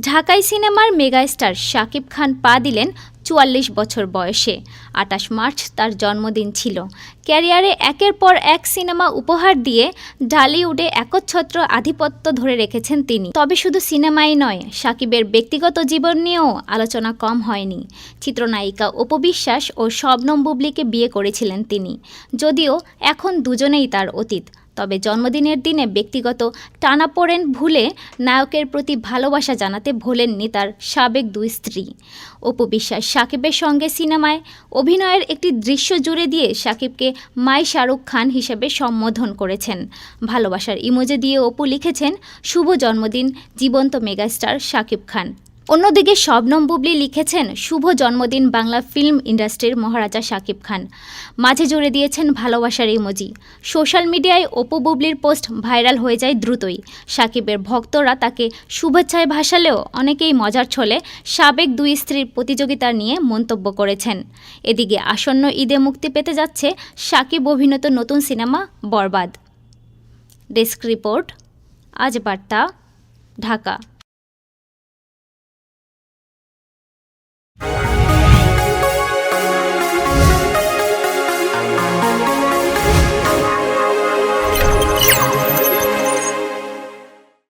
ঢাকাই সিনেমার মেগাস্টার শাকিব খান পা দিলেন চুয়াল্লিশ বছর বয়সে। আটাশ মার্চ তার জন্মদিন ছিল। ক্যারিয়ারে একের পর এক সিনেমা উপহার দিয়ে ঢালিউডে একচ্ছত্র আধিপত্য ধরে রেখেছেন তিনি। তবে শুধু সিনেমাই নয়, শাকিবের ব্যক্তিগত জীবন নিয়েও আলোচনা কম হয়নি। চিত্রনায়িকা অপবিশ্বাস ও শবনম বুবলিকে বিয়ে করেছিলেন তিনি। যদিও এখন দুজনেই তার অতীত। তবে জন্মদিনের দিনে ব্যক্তিগত টানাপোড়েন ভুলে নায়কের প্রতি ভালোবাসা জানাতে ভোলেননি তার সাবেক দুই স্ত্রী। অপু বিশ্বাস সাকিবের সঙ্গে সিনেমায় অভিনয়ের একটি দৃশ্য জুড়ে দিয়ে সাকিবকে মাই শাহরুখ খান হিসেবে সম্বোধন করেছেন। ভালোবাসার ইমোজে দিয়ে অপু লিখেছেন, শুভ জন্মদিন, জীবন্ত মেগাস্টার সাকিব খান। অন্যদিকে শবনম বুবলি লিখেছেন, শুভ জন্মদিন বাংলা ফিল্ম ইন্ডাস্ট্রির মহারাজা শাকিব খান। মাঝে জুড়ে দিয়েছেন ভালোবাসার ইমোজি। সোশ্যাল মিডিয়ায় অপু বুবলির পোস্ট ভাইরাল হয়ে যায় দ্রুতই। সাকিবের ভক্তরা তাকে শুভেচ্ছায় ভাসালেও অনেকেই মজার ছলে সাবেক দুই স্ত্রীর প্রতিযোগিতা নিয়ে মন্তব্য করেছেন। এদিকে আসন্ন ঈদে মুক্তি পেতে যাচ্ছে সাকিব অভিনীত নতুন সিনেমা বরবাদ। ডেস্ক রিপোর্ট, আজ বার্তা, ঢাকা।